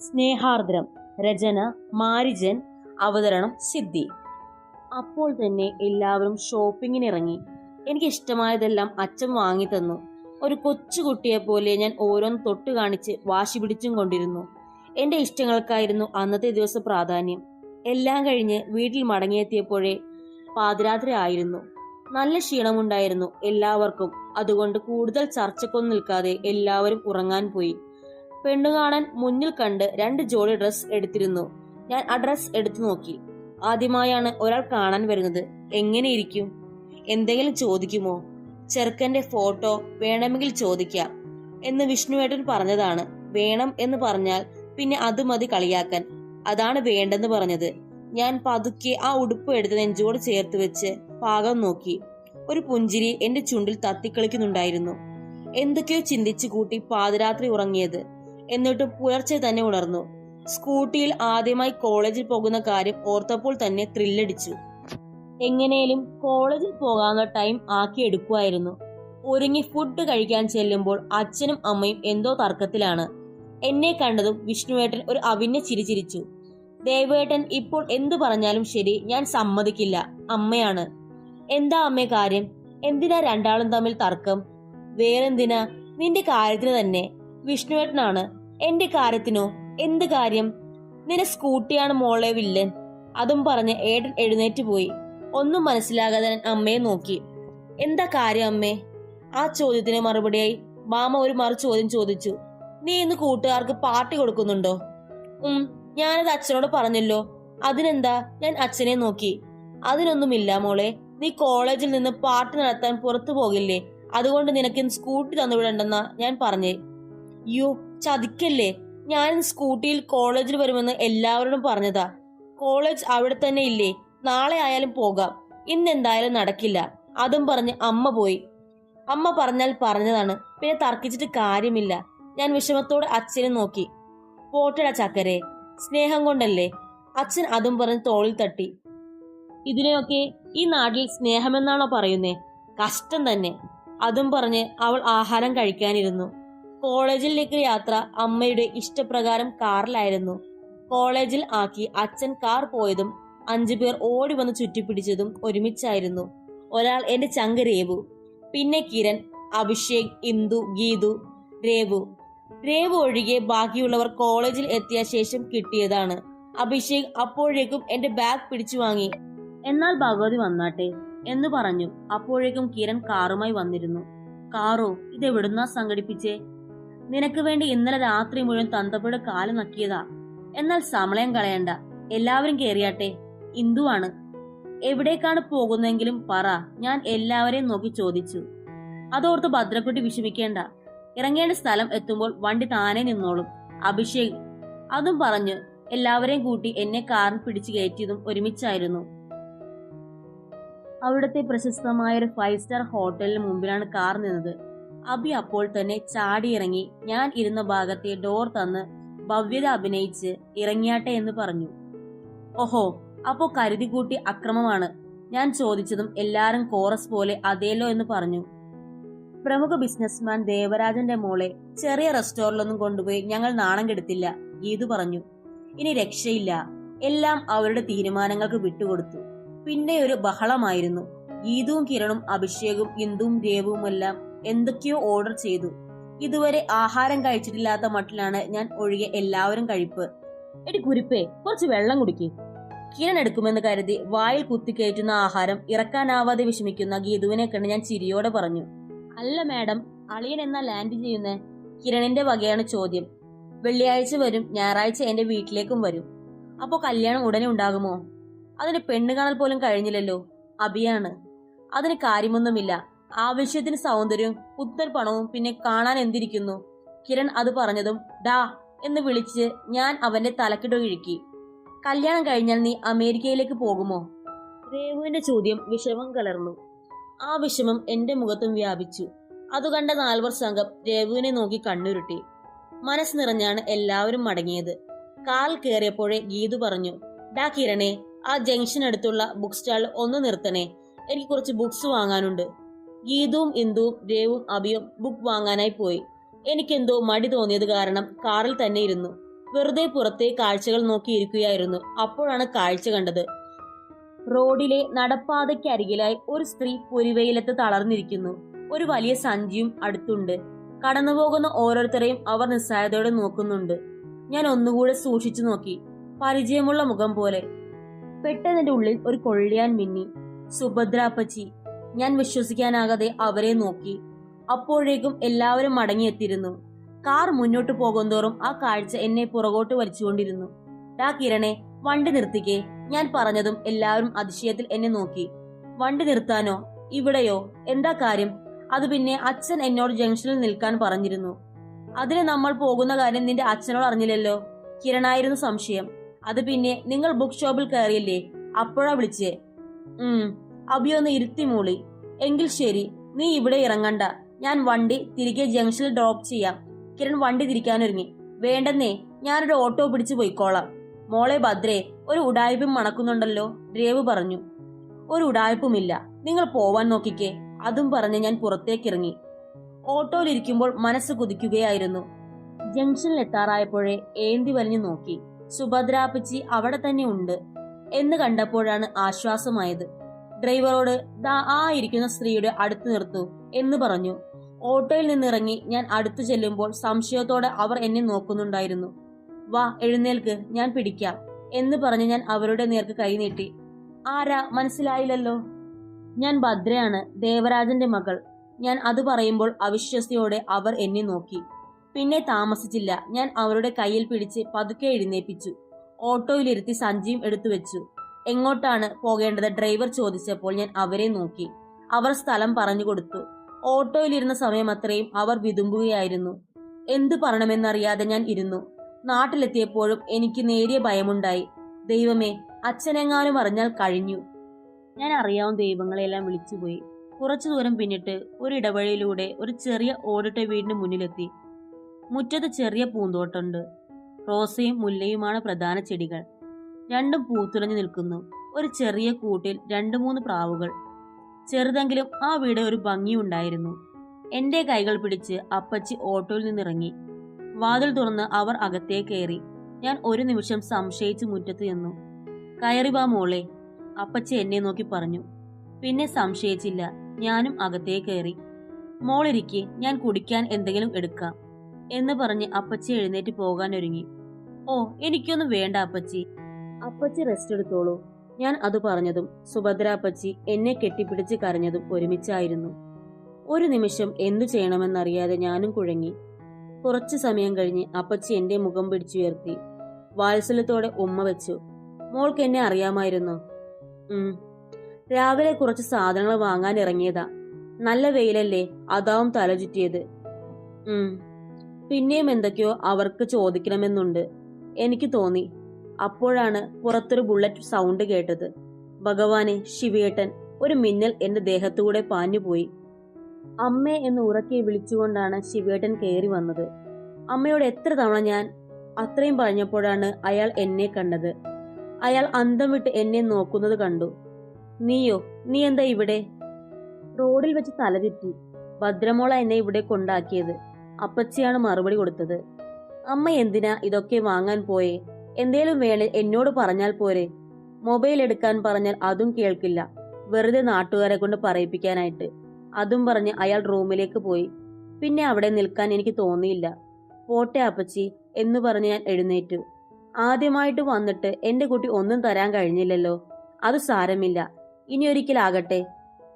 സ്നേഹാർദ്രം രചന മാരിജൻ അവതരണം സിദ്ധി. അപ്പോൾ തന്നെ എല്ലാവരും ഷോപ്പിങ്ങിന് ഇറങ്ങി എനിക്ക് ഇഷ്ടമായതെല്ലാം അച്ഛൻ വാങ്ങി തന്നു ഒരു കൊച്ചുകുട്ടിയെ പോലെ ഞാൻ ഓരോന്ന് തൊട്ട് കാണിച്ച് വാശി പിടിച്ചും കൊണ്ടിരുന്നു. എന്റെ ഇഷ്ടങ്ങൾക്കായിരുന്നു അന്നത്തെ ദിവസം പ്രാധാന്യം. എല്ലാം കഴിഞ്ഞ് വീട്ടിൽ മടങ്ങിയെത്തിയപ്പോഴേ പാതിരാത്രി ആയിരുന്നു. നല്ല ക്ഷീണമുണ്ടായിരുന്നു എല്ലാവർക്കും. അതുകൊണ്ട് കൂടുതൽ ചർച്ചക്കൊന്നും നിൽക്കാതെ എല്ലാവരും ഉറങ്ങാൻ പോയി. പെണ്ണു കാണാൻ മുന്നിൽ കണ്ട് രണ്ട് ജോഡി ഡ്രസ് എടുത്തിരുന്നു. ഞാൻ ആ ഡ്രസ് എടുത്തു നോക്കി. ആദ്യമായാണ് ഒരാൾ കാണാൻ വരുന്നത്. എങ്ങനെയിരിക്കും എന്തെങ്കിലും ചോദിക്കുമോ? ചെറുക്കന്റെ ഫോട്ടോ വേണമെങ്കിൽ ചോദിക്കാം എന്ന് വിഷ്ണുവേട്ടൻ പറഞ്ഞതാണ്. വേണം എന്ന് പറഞ്ഞാൽ പിന്നെ അത് മതി കളിയാക്കാൻ. അതാണ് വേണ്ടെന്ന് പറഞ്ഞത്. ഞാൻ പതുക്കെ ആ ഉടുപ്പ് എടുത്ത് നെഞ്ചോട് ചേർത്ത് വെച്ച് പാകം നോക്കി. ഒരു പുഞ്ചിരി എന്റെ ചുണ്ടിൽ തത്തിക്കളിക്കുന്നുണ്ടായിരുന്നു എന്തൊക്കെയോ ചിന്തിച്ചു കൂട്ടി പാതിരാത്രി ഉറങ്ങിയത്. എന്നിട്ട് പുലർച്ചെ തന്നെ ഉണർന്നു. സ്കൂട്ടിയിൽ ആദ്യമായി കോളേജിൽ പോകുന്ന കാര്യം ഓർത്തപ്പോൾ തന്നെ ത്രില്ലടിച്ചു. എങ്ങനെയും കോളേജിൽ പോകാവുന്ന ടൈം ആക്കി എടുക്കുമായിരുന്നു ഒരുങ്ങി ഫുഡ് കഴിക്കാൻ ചെല്ലുമ്പോൾ അച്ഛനും അമ്മയും എന്തോ തർക്കത്തിലാണ്. എന്നെ കണ്ടതും വിഷ്ണുവേട്ടൻ ഒരു അവിഞ്ഞ ചിരി ചിരിച്ചു. ദേവേട്ടൻ ഇപ്പോൾ എന്തു പറഞ്ഞാലും ശരി ഞാൻ സമ്മതിക്കില്ല. അമ്മയാണ്. എന്താ അമ്മേ കാര്യം? എന്തിനാ രണ്ടാളും തമ്മിൽ തർക്കം? വേറെന്തിനാ? നിന്റെ കാര്യത്തിന് തന്നെ. വിഷ്ണുവേട്ടനാണ്. എന്റെ കാര്യത്തിനോ? എന്ത് കാര്യം? നിന്റെ സ്കൂട്ടിയാണ് മോളെ വില്ലൻ അതും പറഞ്ഞ് ഏട്ടൻ എഴുന്നേറ്റ് പോയി. ഒന്നും മനസ്സിലാകാതെ അമ്മയെ നോക്കി. എന്താ കാര്യം അമ്മേ? ആ ചോദ്യത്തിന് മറുപടിയായി മാമ ഒരു മറു ചോദ്യം ചോദിച്ചു. നീ ഇന്ന് കൂട്ടുകാർക്ക് പാർട്ടി കൊടുക്കുന്നുണ്ടോ? ഉം ഞാനത് അച്ഛനോട് പറഞ്ഞല്ലോ. അതിനെന്താ? ഞാൻ അച്ഛനെ നോക്കി. അതിനൊന്നുമില്ല മോളെ. നീ കോളേജിൽ നിന്ന് പാർട്ടി നടത്താൻ പുറത്തു പോകില്ലേ? അതുകൊണ്ട് നിനക്ക് സ്കൂട്ടി തന്നുവിടണ്ടെന്നാ ഞാൻ പറഞ്ഞേ. യോ ചതിക്കല്ലേ? ഞാൻ സ്കൂട്ടിയിൽ കോളേജിൽ വരുമെന്ന് എല്ലാവരോടും പറഞ്ഞതാ. കോളേജ് അവിടെ തന്നെ ഇല്ലേ? നാളെ ആയാലും പോകാം. ഇന്ന് എന്തായാലും നടക്കില്ല. അതും പറഞ്ഞ് അമ്മ പോയി. അമ്മ പറഞ്ഞാൽ പറഞ്ഞതാണ്. പിന്നെ തർക്കിച്ചിട്ട് കാര്യമില്ല. ഞാൻ വിഷമത്തോടെ അച്ഛനെ നോക്കി. പോട്ടട ചക്കരെ. സ്നേഹം കൊണ്ടല്ലേ? അച്ഛൻ അതും പറഞ്ഞ് തോളിൽ തട്ടി. ഇതിനെയൊക്കെ ഈ നാട്ടിൽ സ്നേഹമെന്നാണോ പറയുന്നേ? കഷ്ടം തന്നെ. അതും പറഞ്ഞ് അവൾ ആഹാരം കഴിക്കാനിരുന്നു. കോളേജിലേക്ക് യാത്ര അമ്മയുടെ ഇഷ്ടപ്രകാരം കാറിലായിരുന്നു. കോളേജിൽ ആക്കി അച്ഛൻ കാർ പോയതും അഞ്ചു പേർ ഓടി വന്ന് ചുറ്റിപ്പിടിച്ചതും ഒരുമിച്ചായിരുന്നു. ഒരാൾ എന്റെ ചങ്ക് രേവു പിന്നെ കിരൺ അഭിഷേക് ഇന്ദു ഗീതു രേവു. രേവു ഒഴികെ ബാക്കിയുള്ളവർ കോളേജിൽ എത്തിയ ശേഷം കിട്ടിയതാണ്. അഭിഷേക് അപ്പോഴേക്കും എന്റെ ബാഗ് പിടിച്ചു വാങ്ങി എന്നാൽ ഭഗവതി വന്നാട്ടെ എന്ന് പറഞ്ഞു. അപ്പോഴേക്കും കിരൺ കാറുമായി വന്നിരുന്നു. കാറോ ഇതെവിടുന്നാ സംഘടിപ്പിച്ചേ? നിനക്ക് വേണ്ടി ഇന്നലെ രാത്രി മുഴുവൻ തന്തപ്പുഴ കാൽ നക്കിയതാ. എന്നാൽ സമയം കളയണ്ട. എല്ലാവരും കേറിയാട്ടെ. ഇന്ദുവാണ് എവിടേക്കാണ് പോകുന്നെങ്കിലും പറ. ഞാൻ എല്ലാവരെയും നോക്കി ചോദിച്ചു. അതോർത്ത് ഭദ്രക്കുട്ടി വിഷമിക്കേണ്ട. ഇറങ്ങേണ്ട സ്ഥലം എത്തുമ്പോൾ വണ്ടി താനെ നിന്നോളും. അഭിഷേക് അതും പറഞ്ഞു എല്ലാവരെയും കൂട്ടി എന്നെ കാറിൽ പിടിച്ചു കയറ്റിയതും ഒരുമിച്ചായിരുന്നു. അവിടുത്തെ പ്രശസ്തമായ ഒരു ഫൈവ് സ്റ്റാർ ഹോട്ടലിന് മുമ്പിലാണ് കാർ നിന്നത്. അബി അപ്പോൾ തന്നെ ചാടിയിറങ്ങി ഞാൻ ഇരുന്ന ഭാഗത്തെ ഡോർ തന്ന് ഭവ്യത അഭിനയിച്ച് ഇറങ്ങിയാട്ടെ എന്ന് പറഞ്ഞു. ഓഹോ അപ്പോ കരുതി കൂട്ടി അക്രമമാണ് ഞാൻ ചോദിച്ചതും എല്ലാരും കോറസ് പോലെ അതേലോ എന്ന് പറഞ്ഞു. പ്രമുഖ ബിസിനസ്മാൻ ദേവരാജന്റെ മോളെ ചെറിയ റെസ്റ്റോറന്റിലൊന്നും കൊണ്ടുപോയി ഞങ്ങൾ നാണം കെടുത്തില്ല ഗീതു പറഞ്ഞു. ഇനി രക്ഷയില്ല എല്ലാം അവരുടെ തീരുമാനങ്ങൾക്ക് വിട്ടുകൊടുത്തു. പിന്നെ ഒരു ബഹളമായിരുന്നു. ഗീതുവും കിരണും അഭിഷേകും ഇന്ദുവും രേവുമെല്ലാം എന്തൊക്കെയോ ഓർഡർ ചെയ്തു. ഇതുവരെ ആഹാരം കഴിച്ചിട്ടില്ലാത്ത മട്ടിലാണ് ഞാൻ ഒഴികെ എല്ലാവരും കഴിപ്പ്. എടി കുരിപ്പേ കുറച്ച് വെള്ളം കുടിക്കേ. കിരൺ എടുക്കുമെന്ന് കരുതി വായിൽ കുത്തിക്കയറ്റുന്ന ആഹാരം ഇറക്കാനാവാതെ വിഷമിക്കുന്ന ഗീതുവിനെ കണ്ട് ഞാൻ ചിരിയോടെ പറഞ്ഞു. അല്ല മാഡം അളിയൻ എന്നാ ലാൻഡ് ചെയ്യുന്നേ? കിരണിന്റെ വകയാണ് ചോദ്യം. വെള്ളിയാഴ്ച വരും ഞായറാഴ്ച എന്റെ വീട്ടിലേക്കും വരും. അപ്പോ കല്യാണം ഉടനെ ഉണ്ടാകുമോ? അതിന് പെണ്ണ് കാണൽ പോലും കഴിഞ്ഞില്ലല്ലോ. അബിയാണ്. അതിന് കാര്യമൊന്നുമില്ല. ആവശ്യത്തിന് സൗന്ദര്യവും പുത്തൻ പിന്നെ കാണാൻ എന്തിരിക്കുന്നു? കിരൺ അത് പറഞ്ഞതും ഡാ എന്ന് വിളിച്ച് ഞാൻ അവന്റെ തലക്കിട്ട് കിഴുക്കി കല്യാണം കഴിഞ്ഞാൽ നീ അമേരിക്കയിലേക്ക് പോകുമോ? രേവുവിന്റെ ചോദ്യം വിഷമം കലർന്നു. ആ വിഷമം എന്റെ മുഖത്തും വ്യാപിച്ചു. അതുകണ്ട നാൽവർ സംഘം രേവുവിനെ നോക്കി കണ്ണുരുട്ടി. മനസ്സ് നിറഞ്ഞാണ് എല്ലാവരും മടങ്ങിയത്. കാൽ കയറിയപ്പോഴേ ഗീതു പറഞ്ഞു ഡാ കിരണേ ആ ജംഗ്ഷൻ അടുത്തുള്ള ബുക്ക് സ്റ്റാളിൽ ഒന്ന് നിർത്തണേ. എനിക്ക് കുറച്ച് ബുക്സ് വാങ്ങാനുണ്ട്. ഗീതുവും ഇന്ദുവും രേവും അഭിയും ബുക്ക് വാങ്ങാനായി പോയി. എനിക്കെന്തോ മടി തോന്നിയത് കാരണം കാറിൽ തന്നെ ഇരുന്നു. വെറുതെ പുറത്തെ കാഴ്ചകൾ നോക്കിയിരിക്കുകയായിരുന്നു അപ്പോഴാണ് കാഴ്ച കണ്ടത്. റോഡിലെ നടപ്പാതയ്ക്കരികിലായി ഒരു സ്ത്രീ പൊരിവെയിലത്ത് തളർന്നിരിക്കുന്നു. ഒരു വലിയ സഞ്ചിയും അടുത്തുണ്ട്. കടന്നുപോകുന്ന ഓരോരുത്തരെയും അവർ നിസ്സായതയോടെ നോക്കുന്നുണ്ട്. ഞാൻ ഒന്നുകൂടെ സൂക്ഷിച്ചു നോക്കി. പരിചയമുള്ള മുഖം പോലെ. പെട്ടെന്നെന്റെ ഉള്ളിൽ ഒരു കൊള്ളിയാൻ മിന്നി. സുഭദ്രാപ്പച്ചി ഞാൻ വിശ്വസിക്കാനാകാതെ അവരെ നോക്കി. അപ്പോഴേക്കും എല്ലാവരും മടങ്ങിയെത്തിയിരുന്നു. കാർ മുന്നോട്ട് പോകുന്തോറും ആ കാഴ്ച എന്നെ പുറകോട്ട് വലിച്ചുകൊണ്ടിരുന്നു. ഡാ കിരണെ വണ്ടി നിർത്തിക്കേ. ഞാൻ പറഞ്ഞതും എല്ലാവരും അതിശയത്തിൽ എന്നെ നോക്കി. വണ്ടി നിർത്താനോ? ഇവിടെയോ? എന്താ കാര്യം? അത് പിന്നെ അച്ഛൻ എന്നോട് ജംഗ്ഷനിൽ നിൽക്കാൻ പറഞ്ഞിരുന്നു. അതിന് നമ്മൾ പോകുന്ന കാര്യം നിന്റെ അച്ഛനോട് അറിഞ്ഞില്ലല്ലോ? കിരണായിരുന്നു സംശയം. അത് പിന്നെ നിങ്ങൾ ബുക്ക് ഷോപ്പിൽ കയറിയില്ലേ? അപ്പോഴാ വിളിച്ചേ. ഉം. അഭിയൊന്ന് ഇരുത്തി മൂളി. എങ്കിൽ ശരി നീ ഇവിടെ ഇറങ്ങണ്ട. ഞാൻ വണ്ടി തിരികെ ജംഗ്ഷനിൽ ഡ്രോപ്പ് ചെയ്യാം. കിരൺ വണ്ടി തിരിക്കാനൊരുങ്ങി. വേണ്ടെന്നേ ഞാനൊരു ഓട്ടോ പിടിച്ചു പോയിക്കോളാം. മോളെ ഭദ്രേ ഒരു ഉടായ്പും മണക്കുന്നുണ്ടല്ലോ രേവ് പറഞ്ഞു. ഒരു ഉടായ്പുമില്ല. നിങ്ങൾ പോവാൻ നോക്കിക്കേ. അതും പറഞ്ഞ് ഞാൻ പുറത്തേക്കിറങ്ങി ഓട്ടോയിലിരിക്കുമ്പോൾ മനസ്സ് കുതിക്കുകയായിരുന്നു. ജംഗ്ഷനിൽ എത്താറായപ്പോഴേ ഏന്തി വലിഞ്ഞു നോക്കി. സുഭദ്രാപ്പച്ചി അവിടെ തന്നെ ഉണ്ട് എന്ന് കണ്ടപ്പോഴാണ് ആശ്വാസമായത്. ഡ്രൈവറോട് ദാ ആ ഇരിക്കുന്ന സ്ത്രീയുടെ അടുത്ത് നിർത്തു എന്ന് പറഞ്ഞു. ഓട്ടോയിൽ നിന്നിറങ്ങി ഞാൻ അടുത്തു ചെല്ലുമ്പോൾ സംശയത്തോടെ അവർ എന്നെ നോക്കുന്നുണ്ടായിരുന്നു. വാ എഴുന്നേൽക്ക് ഞാൻ പിടിക്കാം എന്ന് പറഞ്ഞ് ഞാൻ അവരുടെ നേർക്ക് കൈനീട്ടി ആരാ? മനസ്സിലായില്ലല്ലോ. ഞാൻ ഭദ്രയാണ് ദേവരാജന്റെ മകൾ. ഞാൻ അത് പറയുമ്പോൾ അവിശ്വസ്തയോടെ അവർ എന്നെ നോക്കി. പിന്നെ താമസിച്ചില്ല. ഞാൻ അവരുടെ കയ്യിൽ പിടിച്ച് പതുക്കെ എഴുന്നേപ്പിച്ചു. ഓട്ടോയിലിരുത്തി സഞ്ചിയും എടുത്തു വെച്ചു എങ്ങോട്ടാണ് പോകേണ്ടത്? ഡ്രൈവർ ചോദിച്ചപ്പോൾ ഞാൻ അവരെ നോക്കി. അവർ സ്ഥലം പറഞ്ഞു കൊടുത്തു. ഓട്ടോയിലിരുന്ന സമയം അത്രയും അവർ വിതുമ്പുകയായിരുന്നു. എന്തു പറയണമെന്നറിയാതെ ഞാൻ ഇരുന്നു. നാട്ടിലെത്തിയപ്പോഴും എനിക്ക് നേരിയ ഭയമുണ്ടായി. ദൈവമേ അച്ഛനെങ്ങാനും അറിഞ്ഞാൽ കഴിഞ്ഞു. ഞാൻ അറിയാവുന്ന ദൈവങ്ങളെല്ലാം വിളിച്ചുപോയി. കുറച്ചു ദൂരം പിന്നിട്ട് ഒരു ഇടവഴിയിലൂടെ ഒരു ചെറിയ ഓടിട്ട വീടിന് മുന്നിലെത്തി. മുറ്റത്ത് ചെറിയ പൂന്തോട്ടമുണ്ട്. റോസയും മുല്ലയുമാണ് പ്രധാന ചെടികൾ. രണ്ടും പൂത്തുലഞ്ഞു നിൽക്കുന്നു. ഒരു ചെറിയ കൂട്ടിൽ രണ്ടു മൂന്ന് പ്രാവുകൾ. ചെറുതെങ്കിലും ആ വീട് ഒരു ഭംഗിയുണ്ടായിരുന്നു. എന്റെ കൈകൾ പിടിച്ച് അപ്പച്ചി ഓട്ടോയിൽ നിന്നിറങ്ങി. വാതിൽ തുറന്ന് അവർ അകത്തേ കയറി. ഞാൻ ഒരു നിമിഷം സംശയിച്ച് മുറ്റത്ത് നിന്നു. കയറി വാ മോളെ അപ്പച്ചി എന്നെ നോക്കി പറഞ്ഞു. പിന്നെ സംശയിച്ചില്ല. ഞാനും അകത്തേ കയറി. മോളിരിക്കെ ഞാൻ കുടിക്കാൻ എന്തെങ്കിലും എടുക്കാം എന്ന് പറഞ്ഞ് അപ്പച്ചി എഴുന്നേറ്റ് പോകാൻ ഒരുങ്ങി ഓ എനിക്കൊന്നും വേണ്ട അപ്പച്ചി അപ്പച്ചി റെസ്റ്റ് എടുത്തോളൂ. ഞാൻ അത് പറഞ്ഞതും സുഭദ്ര അപ്പച്ചി എന്നെ കെട്ടിപ്പിടിച്ച് കരഞ്ഞതും ഒരുമിച്ചായിരുന്നു. ഒരു നിമിഷം എന്തു ചെയ്യണമെന്നറിയാതെ ഞാനും കുഴങ്ങി. കുറച്ചു സമയം കഴിഞ്ഞ് അപ്പച്ചി എന്റെ മുഖം പിടിച്ചുയർത്തി. വാത്സല്യത്തോടെ ഉമ്മ വെച്ചു. മോൾക്ക് എന്നെ അറിയാമായിരുന്നു. ഉം. രാവിലെ കുറച്ച് സാധനങ്ങൾ വാങ്ങാൻ ഇറങ്ങിയതാ. നല്ല വെയിലല്ലേ അതാവും തല ചുറ്റിയത്. ഉം. പിന്നെയും എന്തൊക്കെയോ അവർക്ക് ചോദിക്കണമെന്നുണ്ട്. എനിക്ക് തോന്നി. അപ്പോഴാണ് പുറത്തൊരു ബുള്ളറ്റ് സൗണ്ട് കേട്ടത്. ഭഗവാനെ ശിവേട്ടൻ ഒരു മിന്നൽ എന്റെ ദേഹത്തൂടെ പാഞ്ഞുപോയി. അമ്മേ എന്ന് ഉറക്കെ വിളിച്ചുകൊണ്ടാണ് ശിവേട്ടൻ കയറി വന്നത്. അമ്മയോട് എത്ര തവണ ഞാൻ അത്രയും പറഞ്ഞപ്പോഴാണ് അയാൾ എന്നെ കണ്ടത്. അയാൾ അന്തം വിട്ട് എന്നെ നോക്കുന്നത് കണ്ടു. നീയോ നീ എന്താ ഇവിടെ? റോഡിൽ വെച്ച് തലചുറ്റി ഭദ്രമോള എന്നെ ഇവിടെ കൊണ്ടാക്കിയത്. അപ്പച്ചിയാണ് മറുപടി കൊടുത്തത്. അമ്മ എന്തിനാ ഇതൊക്കെ വാങ്ങാൻ പോയേ? എന്തേലും വേണേൽ എന്നോട് പറഞ്ഞാൽ പോരെ. മൊബൈൽ എടുക്കാൻ പറഞ്ഞാൽ അതും കേൾക്കില്ല. വെറുതെ നാട്ടുകാരെ കൊണ്ട് പറയിപ്പിക്കാനായിട്ട്. അതും പറഞ്ഞ് അയാൾ റൂമിലേക്ക് പോയി. പിന്നെ അവിടെ നിൽക്കാൻ എനിക്ക് തോന്നിയില്ല. പോട്ടെ അപ്പച്ചി എന്ന് പറഞ്ഞ് ഞാൻ എഴുന്നേറ്റു. ആദ്യമായിട്ട് വന്നിട്ട് എന്റെ കുട്ടി ഒന്നും തരാൻ കഴിഞ്ഞില്ലല്ലോ. അത് സാരമില്ല. ഇനി ഒരിക്കലാകട്ടെ.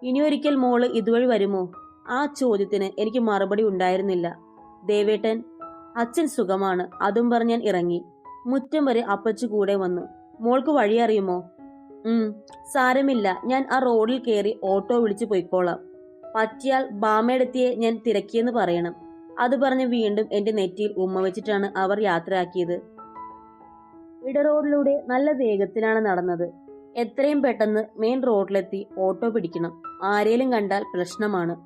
ഇനി ഒരിക്കൽ മോൾ ഇതുവഴി വരുമോ? ആ ചോദ്യത്തിന് എനിക്ക് മറുപടി ഉണ്ടായിരുന്നില്ല. ദേവേട്ടൻ അച്ഛൻ സുഖമാണ്. അതും പറഞ്ഞ് ഞാൻ ഇറങ്ങി. മുറ്റം വരെ അപ്പച്ചു കൂടെ വന്നു. മോൾക്ക് വഴി അറിയുമോ? ഉം സാരമില്ല. ഞാൻ ആ റോഡിൽ കയറി ഓട്ടോ വിളിച്ചു പോയിക്കോളാം. പറ്റിയാൽ ബാമയെടുത്തിയെ ഞാൻ തിരക്കിയെന്ന് പറയണം. അത് പറഞ്ഞ് വീണ്ടും എന്റെ നെറ്റിയിൽ ഉമ്മ വെച്ചിട്ടാണ് അവർ യാത്രയാക്കിയത്. ഇടറോഡിലൂടെ നല്ല വേഗത്തിലാണ് നടന്നത്. എത്രയും പെട്ടെന്ന് മെയിൻ റോഡിലെത്തി ഓട്ടോ പിടിക്കണം. ആരേലും കണ്ടാൽ പ്രശ്നമാണ്.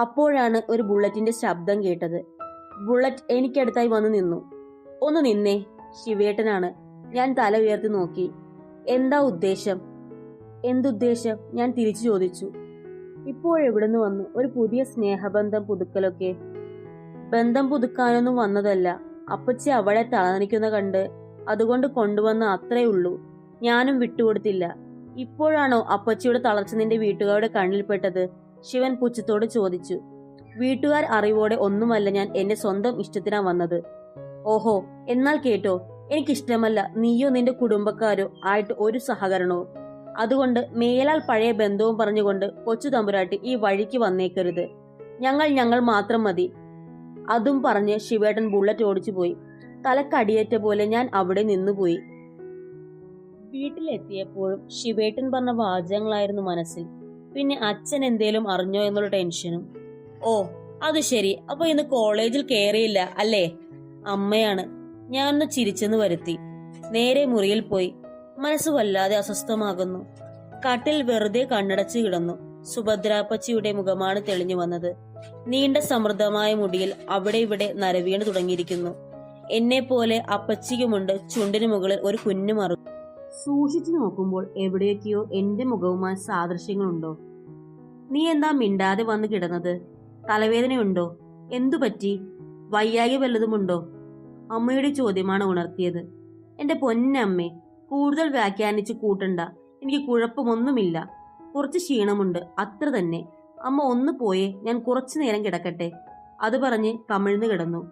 അപ്പോഴാണ് ഒരു ബുള്ളറ്റിന്റെ ശബ്ദം കേട്ടത്. ബുള്ളറ്റ് എനിക്കടുത്തായി വന്നു നിന്നു. ഒന്ന് നിന്നേ. ശിവേട്ടനാണ്. ഞാൻ തല ഉയർത്തി നോക്കി. എന്താ ഉദ്ദേശം? എന്തുദ്ദേശം? ഞാൻ തിരിച്ചു ചോദിച്ചു. ഇപ്പോഴെവിടുന്ന് വന്നു? ഒരു പുതിയ സ്നേഹബന്ധം പുതുക്കലൊക്കെ. ബന്ധം പുതുക്കാനൊന്നും വന്നതല്ല. അപ്പച്ചി അവളെ തളനിക്കുന്ന കണ്ട് അതുകൊണ്ട് കൊണ്ടുവന്ന അത്രേ ഉള്ളൂ. ഞാനും വിട്ടുകൊടുത്തില്ല. ഇപ്പോഴാണോ അപ്പച്ചിയുടെ തളർച്ച നിന്റെ വീട്ടുകാരുടെ കണ്ണിൽപ്പെട്ടത് ശിവൻ പുച്ഛത്തോട് ചോദിച്ചു. വീട്ടുകാർ അറിവോടെ ഒന്നുമല്ല ഞാൻ എന്റെ സ്വന്തം ഇഷ്ടത്തിനാ വന്നത്. ഓഹോ എന്നാൽ കേട്ടോ എനിക്കിഷ്ടമല്ല നീയോ നിന്റെ കുടുംബക്കാരോ ആയിട്ട് ഒരു സഹകരണവും. അതുകൊണ്ട് മേലാൽ പഴയ ബന്ധവും പറഞ്ഞുകൊണ്ട് കൊച്ചു തമ്പുരാട്ടി ഈ വഴിക്ക് വന്നേക്കരുത്. ഞങ്ങൾ ഞങ്ങൾ മാത്രം മതി. അതും പറഞ്ഞ് ശിവേട്ടൻ ബുള്ളറ്റ് ഓടിച്ചു പോയി. തലക്കടിയേറ്റ പോലെ ഞാൻ അവിടെ നിന്നുപോയി വീട്ടിലെത്തിയപ്പോഴും ശിവേട്ടൻ പറഞ്ഞ വാചകങ്ങളായിരുന്നു മനസ്സിൽ. പിന്നെ അച്ഛൻ എന്തേലും അറിഞ്ഞോ എന്നുള്ള ടെൻഷനും. ഓ അത് ശരി. അപ്പൊ ഇന്ന് കോളേജിൽ കേറിയില്ല അല്ലേ? അമ്മയാണ്. ഞാനൊന്ന് ചിരിച്ചെന്ന് വരുത്തി. നേരെ മുറിയിൽ പോയി. മനസ്സ് വല്ലാതെ അസ്വസ്ഥമാകുന്നു. കട്ടിൽ വെറുതെ കണ്ണടച്ചു കിടന്നു. സുഭദ്രാപ്പച്ചിയുടെ മുഖമാണ് തെളിഞ്ഞു വന്നത്. നീണ്ട സമൃദ്ധമായ മുടിയിൽ അവിടെ ഇവിടെ നരവീണ് തുടങ്ങിയിരിക്കുന്നു. എന്നെ പോലെ അപ്പച്ചിക്കുമുണ്ട് ചുണ്ടിന് മുകളിൽ ഒരു കുഞ്ഞു മറു. സൂക്ഷിച്ചു നോക്കുമ്പോൾ എവിടെയൊക്കെയോ എന്റെ മുഖവുമായി സാദൃശ്യങ്ങളുണ്ടോ? നീ എന്താ മിണ്ടാതെ വന്ന് കിടന്നത്? തലവേദനയുണ്ടോ? എന്തു പറ്റി വയ്യായി വല്ലതുമുണ്ടോ അമ്മയുടെ ചോദ്യമാണ് ഉണർത്തിയത്. എന്റെ പൊന്നമ്മേ കൂടുതൽ വ്യാഖ്യാനിച്ച് കൂട്ടണ്ട. എനിക്ക് കുഴപ്പമൊന്നുമില്ല. കുറച്ച് ക്ഷീണമുണ്ട് അത്ര തന്നെ. അമ്മ ഒന്ന് പോയെ ഞാൻ കുറച്ചു നേരം കിടക്കട്ടെ. അത് പറഞ്ഞ് കമിഴ്ന്നു കിടന്നു.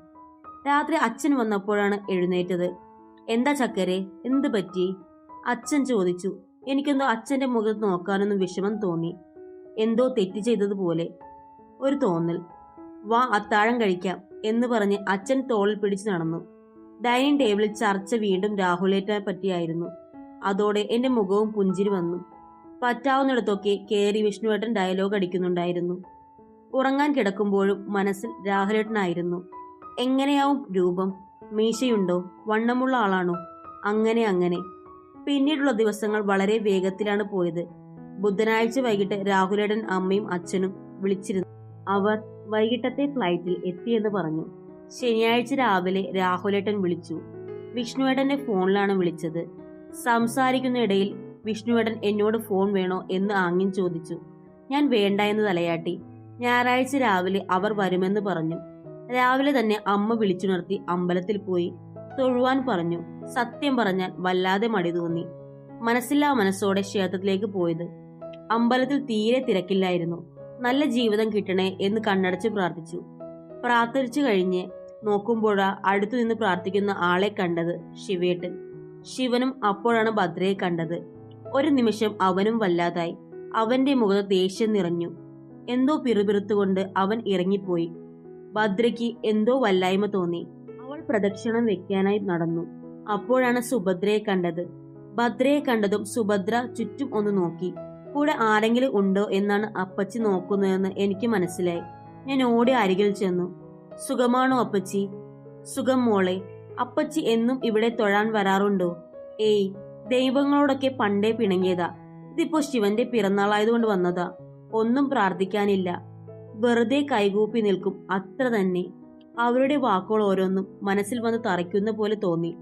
രാത്രി അച്ഛൻ വന്നപ്പോഴാണ് എഴുന്നേറ്റത്. എന്താ ചക്കരെ എന്ത് പറ്റി? അച്ഛൻ ചോദിച്ചു. എനിക്കെന്തോ അച്ഛന്റെ മുഖത്ത് നോക്കാനൊന്നും വിഷമം തോന്നി. എന്തോ തെറ്റ് ചെയ്തതുപോലെ. ഒരു തോന്നൽ. വാ അത്താഴം കഴിക്കാം. എന്ന് പറഞ്ഞ് അച്ഛൻ തോളിൽ പിടിച്ചു നടന്നു. ഡൈനിങ് ടേബിളിൽ ചർച്ച വീണ്ടും രാഹുലേറ്റനെ പറ്റിയായിരുന്നു. അതോടെ എന്റെ മുഖവും പുഞ്ചിരി വന്നു. പറ്റാവുന്നിടത്തൊക്കെ കേറി വിഷ്ണുവേട്ടൻ ഡയലോഗ് അടിക്കുന്നുണ്ടായിരുന്നു. ഉറങ്ങാൻ കിടക്കുമ്പോഴും മനസ്സിൽ രാഹുലേട്ടനായിരുന്നു. എങ്ങനെയാവും രൂപം? മീശയുണ്ടോ? വണ്ണമുള്ള ആളാണോ? അങ്ങനെ അങ്ങനെ. പിന്നീടുള്ള ദിവസങ്ങൾ വളരെ വേഗത്തിലാണ് പോയത്. ബുധനാഴ്ച വൈകിട്ട് രാഹുലേടൻ അമ്മയും അച്ഛനും വിളിച്ചിരുന്നു. അവർ വൈകിട്ടത്തെ ഫ്ലൈറ്റിൽ എത്തിയെന്ന് പറഞ്ഞു. ശനിയാഴ്ച രാവിലെ രാഹുലേട്ടൻ വിളിച്ചു. വിഷ്ണുവേട്ടന്റെ ഫോണിലാണ് വിളിച്ചത്. സംസാരിക്കുന്നിടയിൽ വിഷ്ണുവേട്ടൻ എന്നോട് ഫോൺ വേണോ എന്ന് ആംഗ്യം ചോദിച്ചു. ഞാൻ വേണ്ട എന്ന് തലയാട്ടി. ഞായറാഴ്ച രാവിലെ അവർ വരുമെന്ന് പറഞ്ഞു. രാവിലെ തന്നെ അമ്മ വിളിച്ചുണർത്തി അമ്പലത്തിൽ പോയി. തൊഴുവാൻ പറഞ്ഞു. സത്യം പറഞ്ഞാൽ വല്ലാതെ മടി തോന്നി. മനസ്സില്ലാ മനസ്സോടെ ക്ഷേത്രത്തിലേക്ക് പോയത്. അമ്പലത്തിൽ തീരെ തിരക്കില്ലായിരുന്നു. നല്ല ജീവിതം കിട്ടണേ എന്ന് കണ്ണടച്ച് പ്രാർത്ഥിച്ചു. പ്രാർത്ഥിച്ചു കഴിഞ്ഞ് നോക്കുമ്പോഴാ അടുത്തു നിന്ന് പ്രാർത്ഥിക്കുന്ന ആളെ കണ്ടത് ശിവേട്ടൻ. ശിവനും അപ്പോഴാണ് ഭദ്രയെ കണ്ടത്. ഒരു നിമിഷം അവനും വല്ലാതായി. അവന്റെ മുഖത്ത് ദേഷ്യം നിറഞ്ഞു. എന്തോ പിറുപിറുത്തുകൊണ്ട് അവൻ ഇറങ്ങിപ്പോയി. ഭദ്രയ്ക്ക് എന്തോ വല്ലായ്മ തോന്നി. അവൾ പ്രദക്ഷിണം വെക്കാനായി നടന്നു. അപ്പോഴാണ് സുഭദ്രയെ കണ്ടത്. ഭദ്രയെ കണ്ടതും സുഭദ്ര ചുറ്റും ഒന്ന് നോക്കി. കൂടെ ആരെങ്കിലും ഉണ്ടോ എന്നാണ് അപ്പച്ചി നോക്കുന്നതെന്ന് എനിക്ക് മനസ്സിലായി. ഞാൻ ഓടി അരികിൽ ചെന്നു. സുഖമാണോ അപ്പച്ചി? സുഖം മോളെ. അപ്പച്ചി എന്നും ഇവിടെ തൊഴാൻ വരാറുണ്ടോ? ഏയ് ദൈവങ്ങളോടൊക്കെ പണ്ടേ പിണങ്ങിയതാ. ഇതിപ്പോ ശിവന്റെ പിറന്നാളായതുകൊണ്ട് വന്നതാ. ഒന്നും പ്രാർത്ഥിക്കാനില്ല. വെറുതെ കൈകൂപ്പി നിൽക്കും. അത്ര തന്നെ. അവരുടെ വാക്കുകൾ ഓരോന്നും മനസ്സിൽ വന്ന് തറയ്ക്കുന്ന പോലെ തോന്നി.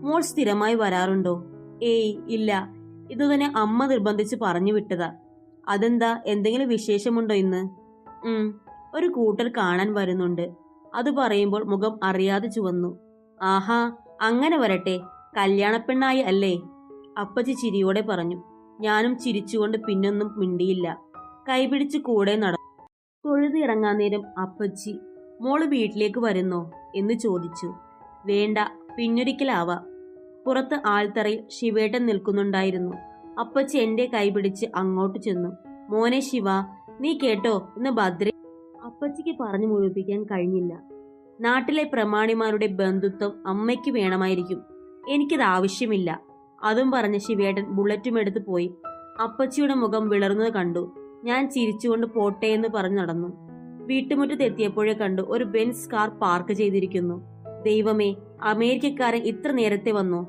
മോൾ സ്ഥിരമായി വരാറുണ്ടോ? ഏയ് ഇല്ല. ഇതുതന്നെ അമ്മ നിർബന്ധിച്ച് പറഞ്ഞു വിട്ടതാ. അതെന്താ? എന്തെങ്കിലും വിശേഷമുണ്ടോ ഇന്ന്? ഉം ഒരു കൂട്ടർ കാണാൻ വരുന്നുണ്ട്. അത് പറയുമ്പോൾ മുഖം അറിയാതെ ചുവന്നു. ആഹാ അങ്ങനെ വരട്ടെ. കല്യാണപ്പെണ്ണായി അല്ലേ? അപ്പച്ചി ചിരിയോടെ പറഞ്ഞു. ഞാനും ചിരിച്ചുകൊണ്ട് പിന്നൊന്നും മിണ്ടിയില്ല. കൈപിടിച്ച് കൂടെ നടന്നു തൊഴുതിറങ്ങാൻ നേരം അപ്പച്ചി മോൾ വീട്ടിലേക്ക് വരുന്നോ? എന്ന് ചോദിച്ചു. വേണ്ട പിന്നൊരിക്കലാവാ. പുറത്ത് ആൾത്തറയിൽ ശിവേട്ടൻ നിൽക്കുന്നുണ്ടായിരുന്നു. അപ്പച്ചി എന്റെ കൈപിടിച്ച് അങ്ങോട്ട് ചെന്നു. മോനെ ശിവ നീ കേട്ടോ? ഇന്ന് ഭദ്ര അപ്പച്ചിക്ക് പറഞ്ഞു മുഴുപ്പിക്കാൻ കഴിഞ്ഞില്ല. നാട്ടിലെ പ്രമാണിമാരുടെ ബന്ധുത്വം അമ്മയ്ക്ക് വേണമായിരിക്കും. എനിക്കത് ആവശ്യമില്ല. അതും പറഞ്ഞ് ശിവേട്ടൻ ബുള്ളറ്റും എടുത്ത് പോയി. അപ്പച്ചിയുടെ മുഖം വിളർന്നത് കണ്ടു. ഞാൻ ചിരിച്ചുകൊണ്ട് പോട്ടെ എന്ന് പറഞ്ഞു നടന്നു. വീട്ടുമുറ്റത്ത് എത്തിയപ്പോഴേ കണ്ടു ഒരു ബെൻസ് കാർ പാർക്ക് ചെയ്തിരിക്കുന്നു. ദൈവമേ അമേരിക്കക്കാരൻ ഇത്ര നേരത്തെ വന്നു?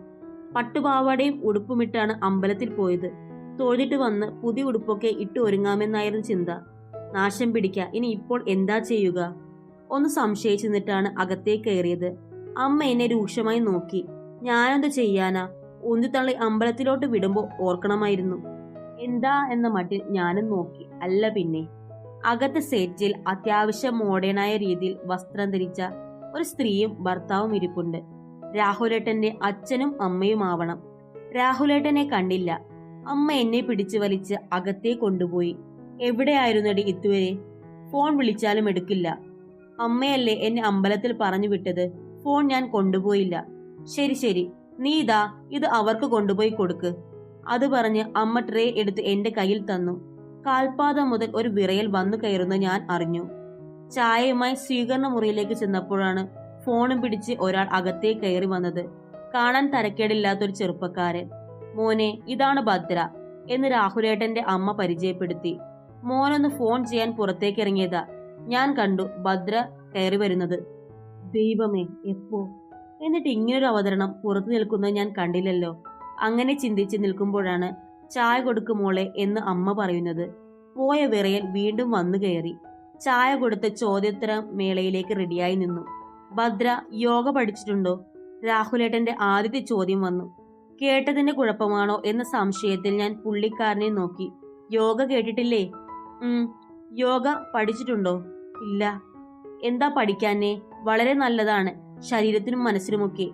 പട്ടുപാവാടയും ഉടുപ്പുമിട്ടാണ് അമ്പലത്തിൽ പോയത്. തൊഴുതിട്ട് വന്ന് പുതിയ ഉടുപ്പൊക്കെ ഇട്ട് ഒരുങ്ങാമെന്നായിരുന്നു ചിന്ത. നാശം പിടിക്ക ഇനി ഇപ്പോൾ എന്താ ചെയ്യുക? ഒന്ന് സംശയിച്ചു നിന്നിട്ടാണ് അകത്തേക്ക് കയറിയത്. അമ്മ എന്നെ രൂക്ഷമായി നോക്കി. ഞാനെന്ത് ചെയ്യാനാ? ഉന്തിത്തള്ളി അമ്പലത്തിലോട്ട് വിടുമ്പോ ഓർക്കണമായിരുന്നു. എന്താ എന്ന മട്ടിൽ ഞാനും നോക്കി. അല്ല പിന്നെ. അകത്തെ സെറ്റിൽ അത്യാവശ്യം മോഡേണായ രീതിയിൽ വസ്ത്രം ധരിച്ച ഒരു സ്ത്രീയും ഭർത്താവും ഇരിപ്പുണ്ട്. രാഹുലേട്ടന്റെ അച്ഛനും അമ്മയും ആവണം രാഹുലേട്ടനെ കണ്ടില്ല. അമ്മ എന്നെ പിടിച്ചു വലിച്ച് അകത്തേ കൊണ്ടുപോയി. എവിടെയായിരുന്നടി ഇതുവരെ? ഫോൺ വിളിച്ചാലും എടുക്കില്ല. അമ്മയല്ലേ എന്നെ അമ്പലത്തിൽ പറഞ്ഞു വിട്ടത്? ഫോൺ ഞാൻ കൊണ്ടുപോയില്ല. ശരി ശരി. നീ ഇതാ ഇത് അവർക്ക് കൊണ്ടുപോയി കൊടുക്ക്. അത് പറഞ്ഞ് അമ്മ ട്രേ എടുത്ത് എന്റെ കയ്യിൽ തന്നു. കാൽപാദം മുതൽ ഒരു വിറയൽ വന്നു കയറുന്ന ഞാൻ അറിഞ്ഞു. ചായയുമായി സ്വീകരണ മുറിയിലേക്ക് ചെന്നപ്പോഴാണ് ഫോണും പിടിച്ച് ഒരാൾ അകത്തേ കയറി വന്നത്. കാണാൻ തരക്കേടില്ലാത്തൊരു ചെറുപ്പക്കാരൻ. മോനെ ഇതാണ് ഭദ്ര എന്ന് രാഹുലേട്ടന്റെ അമ്മ പരിചയപ്പെടുത്തി. മോനൊന്ന് ഫോൺ ചെയ്യാൻ പുറത്തേക്ക് ഇറങ്ങിയതാ. ഞാൻ കണ്ടു ഭദ്ര കയറി വരുന്നത്. ദൈവമേ എപ്പോ? എന്നിട്ട് ഇങ്ങനൊരു അവതരണം പുറത്തു നിൽക്കുന്നത് ഞാൻ കണ്ടില്ലല്ലോ. അങ്ങനെ ചിന്തിച്ച് നിൽക്കുമ്പോഴാണ് ചായ കൊടുക്കുമോളെ എന്ന് അമ്മ പറയുന്നത്. പോയ വിറയൽ വീണ്ടും വന്നു കയറി. ചായ കൊടുത്ത് ചോദ്യോത്തര മേളയിലേക്ക് റെഡിയായി നിന്നു. ഭദ്ര യോഗ പഠിച്ചിട്ടുണ്ടോ? രാഹുലേട്ടന്റെ ആദ്യത്തെ ചോദ്യം വന്നു. കേട്ടതിന്റെ കുഴപ്പമാണോ? എന്ന സംശയത്തിൽ ഞാൻ പുള്ളിക്കാരനെ നോക്കി. യോഗ കേട്ടിട്ടില്ലേ? ഉം യോഗ പഠിച്ചിട്ടുണ്ടോ? ഇല്ല. എന്താ പഠിക്കാനെ വളരെ നല്ലതാണ്. ശരീരത്തിനും മനസ്സിനുമൊക്കെ.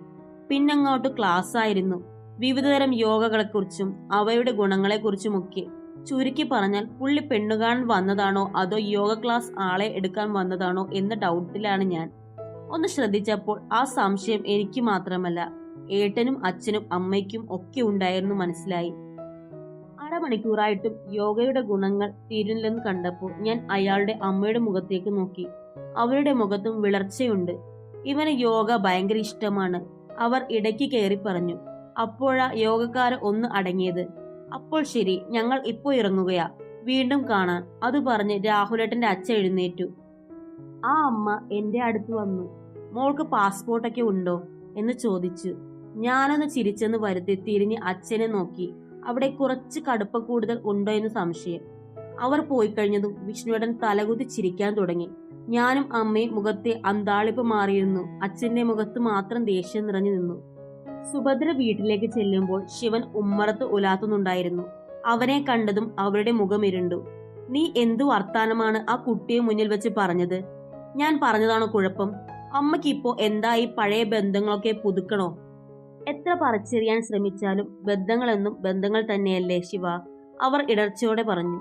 പിന്നങ്ങോട്ട് ക്ലാസ് ആയിരുന്നു. വിവിധതരം യോഗകളെക്കുറിച്ചും അവയുടെ ഗുണങ്ങളെക്കുറിച്ചുമൊക്കെ. ചുരുക്കി പറഞ്ഞാൽ പുള്ളി പെണ്ണുകാണാൻ വന്നതാണോ അതോ യോഗ ക്ലാസ് ആളെ എടുക്കാൻ വന്നതാണോ എന്ന ഡൗട്ടിലാണ് ഞാൻ. ഒന്ന് ശ്രദ്ധിച്ചപ്പോൾ ആ സംശയം എനിക്ക് മാത്രമല്ല ഏട്ടനും അച്ഛനും അമ്മയ്ക്കും ഒക്കെ ഉണ്ടായിരുന്നു മനസ്സിലായി. അരമണിക്കൂറായിട്ടും യോഗയുടെ ഗുണങ്ങൾ തീരുന്നില്ലെന്ന് കണ്ടപ്പോൾ ഞാൻ അയാളുടെ അമ്മയുടെ മുഖത്തേക്ക് നോക്കി. അവരുടെ മുഖത്തും വിളർച്ചയുണ്ട്. ഇവന് യോഗ ഭയങ്കര ഇഷ്ടമാണ്. അവർ ഇടയ്ക്ക് കയറി പറഞ്ഞു അപ്പോഴാ യോഗക്കാരെ ഒന്ന് അടങ്ങിയത്? അപ്പോൾ ശരി ഞങ്ങൾ ഇപ്പോൾ ഇറങ്ങുകയാ. വീണ്ടും കാണാൻ അത് പറഞ്ഞ് രാഹുലേട്ടന്റെ അച്ഛ എഴുന്നേറ്റു. ആ അമ്മ എന്റെ അടുത്ത് വന്നു. മോൾക്ക് പാസ്പോർട്ടൊക്കെ ഉണ്ടോ? എന്ന് ചോദിച്ചു. ഞാനൊന്ന് ചിരിച്ചെന്ന് വരുത്തി തിരിഞ്ഞ് അച്ഛനെ നോക്കി. അവിടെ കുറച്ച് കടുപ്പ കൂടുതൽ ഉണ്ടോ എന്ന് സംശയം. അവർ പോയി കഴിഞ്ഞതും വിഷ്ണുവേടൻ തലകുത്തി ചിരിക്കാൻ തുടങ്ങി. ഞാനും അമ്മയും മുഖത്തെ അന്താളിപ്പ് മാറിയിരുന്നു. അച്ഛന്റെ മുഖത്ത് മാത്രം ദേഷ്യം നിറഞ്ഞു നിന്നു. സുഭദ്ര വീട്ടിലേക്ക് ചെല്ലുമ്പോൾ ശിവൻ ഉമ്മറത്ത് ഉലാത്തുന്നുണ്ടായിരുന്നു. അവനെ കണ്ടതും അവരുടെ മുഖം ഇരുണ്ടു. നീ എന്തു വർത്താനമാണ് ആ കുട്ടിയെ മുന്നിൽ വെച്ച് പറഞ്ഞത്? ഞാൻ പറഞ്ഞതാണ് കുഴപ്പം. അമ്മയ്ക്കിപ്പോ എന്തായി പഴയ ബന്ധങ്ങളൊക്കെ പുതുക്കണോ? എത്ര പറിച്ചെറിയാൻ ശ്രമിച്ചാലും ബന്ധങ്ങളെന്നും ബന്ധങ്ങൾ തന്നെയല്ലേ ശിവ അവർ ഇടർച്ചയോടെ പറഞ്ഞു.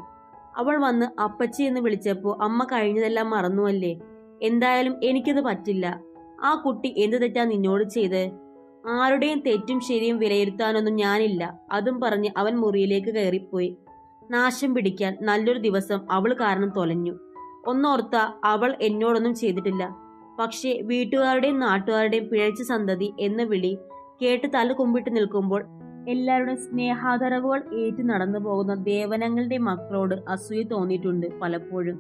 അവൾ വന്ന് അപ്പച്ചി എന്ന് വിളിച്ചപ്പോ അമ്മ കഴിഞ്ഞതെല്ലാം മറന്നുവല്ലേ? എന്തായാലും എനിക്കത് പറ്റില്ല. ആ കുട്ടി എന്ത് തെറ്റാ നിന്നോട് ചെയ്ത്? ആരുടെയും തെറ്റും ശരിയും വിലയിരുത്താനൊന്നും ഞാനില്ല. അതും പറഞ്ഞ് അവൻ മുറിയിലേക്ക് കയറിപ്പോയി. നാശം പിടിക്കാൻ നല്ലൊരു ദിവസം അവൾ കാരണം തൊലഞ്ഞു. ഒന്നോർത്ത അവൾ എന്നോടൊന്നും ചെയ്തിട്ടില്ല. പക്ഷേ വീട്ടുകാരുടെയും നാട്ടുകാരുടെയും പിഴച്ച സന്തതി എന്ന വിളി കേട്ട് തല കുമ്പിട്ട് നിൽക്കുമ്പോൾ എല്ലാവരുടെയും സ്നേഹാദരവുകൾ ഏറ്റു നടന്നു പോകുന്ന ദേവനങ്ങളുടെ മക്കളോട് അസൂയ തോന്നിയിട്ടുണ്ട് പലപ്പോഴും.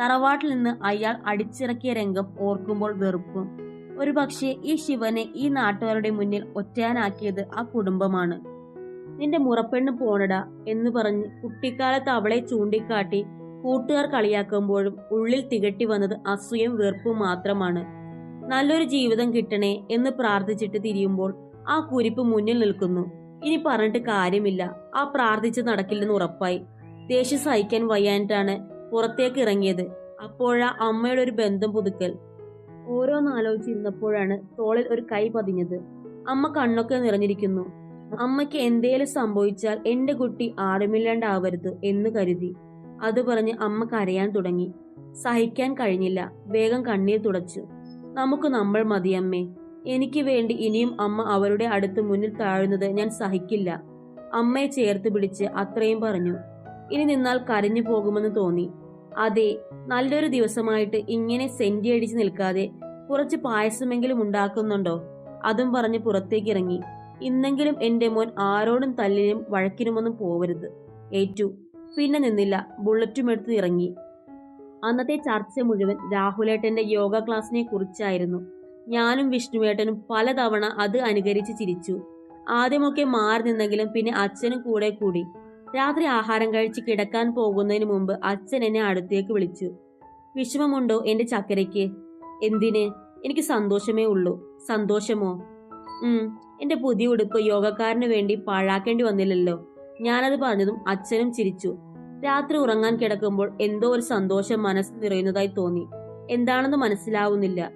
തറവാട്ടിൽ നിന്ന് അയാൾ അടിച്ചിറക്കിയ രംഗം ഓർക്കുമ്പോൾ വെറുപ്പും. ഒരുപക്ഷെ ഈ ശിവനെ ഈ നാട്ടുകാരുടെ മുന്നിൽ ഒറ്റയാനാക്കിയത് ആ കുടുംബമാണ്. നിന്റെ മുറപ്പെണ്ണ് പോണടാ എന്ന് പറഞ്ഞ് കുട്ടിക്കാലത്ത് അവളെ ചൂണ്ടിക്കാട്ടി കൂട്ടുകാർ കളിയാക്കുമ്പോഴും ഉള്ളിൽ തികട്ടി വന്നത് അസൂയം വെറുപ്പും മാത്രമാണ്. നല്ലൊരു ജീവിതം കിട്ടണേ എന്ന് പ്രാർത്ഥിച്ചിട്ട് തിരിയുമ്പോൾ ആ കുരിപ്പ് മുന്നിൽ നിൽക്കുന്നു. ഇനി പറഞ്ഞിട്ട് കാര്യമില്ല. ആ പ്രാർത്ഥിച്ച് നടക്കില്ലെന്ന് ഉറപ്പായി. ദേഷ്യം സഹിക്കാൻ വയ്യാനിട്ടാണ് പുറത്തേക്ക് ഇറങ്ങിയത്. അപ്പോഴാ അമ്മയുടെ ഒരു ബന്ധം പുതുക്കൽ. ഓരോന്നാലോചിച്ചിരുന്നപ്പോഴാണ് തോളിൽ ഒരു കൈ പതിഞ്ഞത്. അമ്മ കണ്ണൊക്കെ നിറഞ്ഞിരിക്കുന്നു. അമ്മയ്ക്ക് എന്തേലും സംഭവിച്ചാൽ എന്റെ കുട്ടി ആരുമില്ലാണ്ടാവരുത് എന്ന് കരുതി. അത് പറഞ്ഞ് അമ്മ കരയാൻ തുടങ്ങി. സഹിക്കാൻ കഴിഞ്ഞില്ല. വേഗം കണ്ണീർ തുടച്ചു. നമുക്ക് നമ്മൾ മതിയമ്മേ എനിക്ക് വേണ്ടി ഇനിയും അമ്മ അവരുടെ അടുത്ത് മുന്നിൽ താഴുന്നത് ഞാൻ സഹിക്കില്ല. അമ്മയെ ചേർത്ത് പിടിച്ച് അത്രയും പറഞ്ഞു. ഇനി നിന്നാൽ കരഞ്ഞു പോകുമെന്ന് തോന്നി. അതെ നല്ലൊരു ദിവസമായിട്ട് ഇങ്ങനെ സെന്റി അടിച്ച് നിൽക്കാതെ കുറച്ച് പായസമെങ്കിലും ഉണ്ടാക്കുന്നുണ്ടോ? അതും പറഞ്ഞ് പുറത്തേക്ക് ഇറങ്ങി ഇന്നെങ്കിലും എന്റെ മോൻ ആരോടും തല്ലിനും വഴക്കിനുമൊന്നും പോവരുത്. ഏറ്റു. പിന്നെ നിന്നില്ല. ബുള്ളറ്റും എടുത്ത് ഇറങ്ങി. അന്നത്തെ ചർച്ച മുഴുവൻ രാഹുലേട്ടന്റെ യോഗ ക്ലാസ്സിനെ കുറിച്ചായിരുന്നു. ഞാനും വിഷ്ണുവേട്ടനും പലതവണ അത് അനുകരിച്ച് ചിരിച്ചു. ആദ്യമൊക്കെ മാറി നിന്നെങ്കിലും പിന്നെ അച്ഛനും കൂടെ കൂടി. രാത്രി ആഹാരം കഴിച്ച് കിടക്കാൻ പോകുന്നതിന് മുമ്പ് അച്ഛൻ എന്നെ അടുത്തേക്ക് വിളിച്ചു. വിഷമമുണ്ടോ എന്റെ ചക്കരയ്ക്ക്? എന്തിന്? എനിക്ക് സന്തോഷമേ ഉള്ളൂ. സന്തോഷമോ? ഉം എന്റെ പുതിയ ഉടുപ്പ് യോഗക്കാരന് വേണ്ടി പാഴാക്കേണ്ടി വന്നില്ലല്ലോ. ഞാനത് പറഞ്ഞതും അച്ഛനും ചിരിച്ചു. രാത്രി ഉറങ്ങാൻ കിടക്കുമ്പോൾ എന്തോ ഒരു സന്തോഷം മനസ്സ് നിറയുന്നതായി തോന്നി. എന്താണെന്ന് മനസ്സിലാവുന്നില്ല.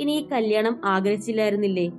ഇനി ഈ കല്യാണം ആഗ്രഹിച്ചില്ലായിരുന്നില്ലേ?